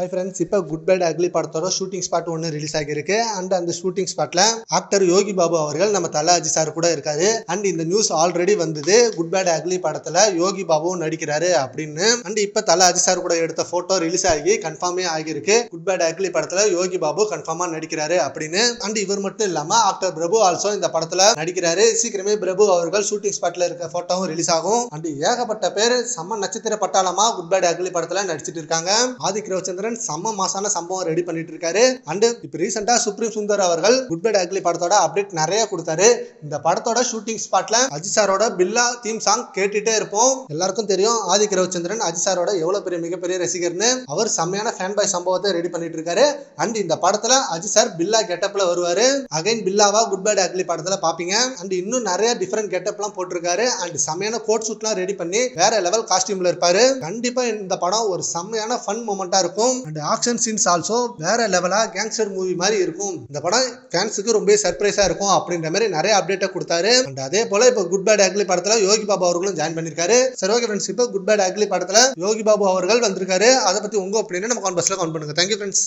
High friends இப்போ good bad ugly படத்தோட shooting spot ஒன்று ரிலீஸ் ஆகியிருக்கு. அண்ட் அந்த ஷூட்டிங் ஸ்பாட்ல ஆக்டர் யோகி பாபு அவர்கள் நம்ம தலாஜி சார் கூட இருக்காரு. அண்ட் இந்த நியூஸ் ஆல்ரெடி வந்தது. குட் பேட் அக்லி படத்துல யோகி பாபுவும் நடிக்கிறாரு அப்படின்னு. அண்ட் இப்போ தலாஜி சார் கூட எடுத்த போட்டோ ரிலீஸ் ஆகி கன்ஃபார்மே ஆகியிருக்கு. குட் பேட் அக்லி படத்துல யோகி பாபு கன்ஃபார்மா நடிக்கிறாரு அப்படின்னு. அண்ட் இவர் மட்டும் இல்லாம ஆக்டர் பிரபு ஆல்சோ இந்த படத்துல நடிக்கிறாரு. சீக்கிரமே பிரபு அவர்கள் ஷூட்டிங் ஸ்பாட்ல இருக்க போட்டோவும் ரிலீஸ் ஆகும். அண்ட் ஏகப்பட்ட பேர் செம்ம நட்சத்திர பட்டாளமா குட் பேட் அக்லி படத்துல நடிச்சிட்டு இருக்காங்க. ஆதிக் ரவிச்சந்திரன் செம்ம மாசான சம்பவம் ரெடி பண்ணிட்டு இருக்காரு அண்ட் இப்போ ரீசெண்டா சுப்ரீம் சுந்தர் அவர்கள் குட் பை அக்லி படத்தோட அப்டேட் நிறைய கொடுத்தாரு. இந்த படத்தோட ஷூட்டிங் ஸ்பாட்ல அஜித் சாரோட பில்லா தீம் சாங் கேட்டுட்டே இருப்போம். எல்லாருக்கும் தெரியும் ஆதிக் ரவிச்சந்திரன் அஜித் சாரோட எவ்வளவு பெரிய மிகப்பெரிய ரசிகர்னு. அவர் செம்மையான ஃபேன் பாய் சம்பவத்தை ரெடி பண்ணிட்டு இருக்காரு அண்ட் இந்த படத்துல அஜித் சார் பில்லா கெட்டப்ல வருவாரு. அகைன் பில்லாவா குட் பை அக்லி படத்துல பாப்பீங்க. அண்ட் இன்னும் நிறைய டிஃப்ரெண்ட் கெட்டப்லாம் போட்டிருக்காரு. அண்ட் செம்மையான கோட் ஷூட்லாம் ரெடி பண்ணி வேற லெவல் காஸ்டியூம்ல இருப்பாரு. கண்டிப்பா இந்த படம் ஒரு செம்மையான ஃபன் மூமெண்டா இருக்கும். அண்ட் ஆக்ஷன் சீன்ஸ் ஆல்சோ வேற லெவலா கேங்ஸ்டர் மூவி மாதிரி இருக்கும். இந்த படம் ஃபேன்ஸுக்கு ரொம்ப சர்ப்ரைஸா இருக்கும் அப்படின்ற மாதிரி நிறைய அப்டேட்டை கொடுத்தாரு. அண்ட் அதே போல இப்போ குட் பேட் அக்லி படத்துல யோகி பாபு அவர்களும் ஜாயின் பண்ணிருக்காரு. சரி ஓகே ஃப்ரெண்ட்ஸ் இப்போ குட் பேட் அக்லி படத்துல யோகி பாபு அவர்கள் வந்திருக்காரு. அதை பத்தி உங்க ஒப்பீனியன் நம்ம கான் பஸ்ல கவுண்ட் பண்ணுங்க. Thank you friends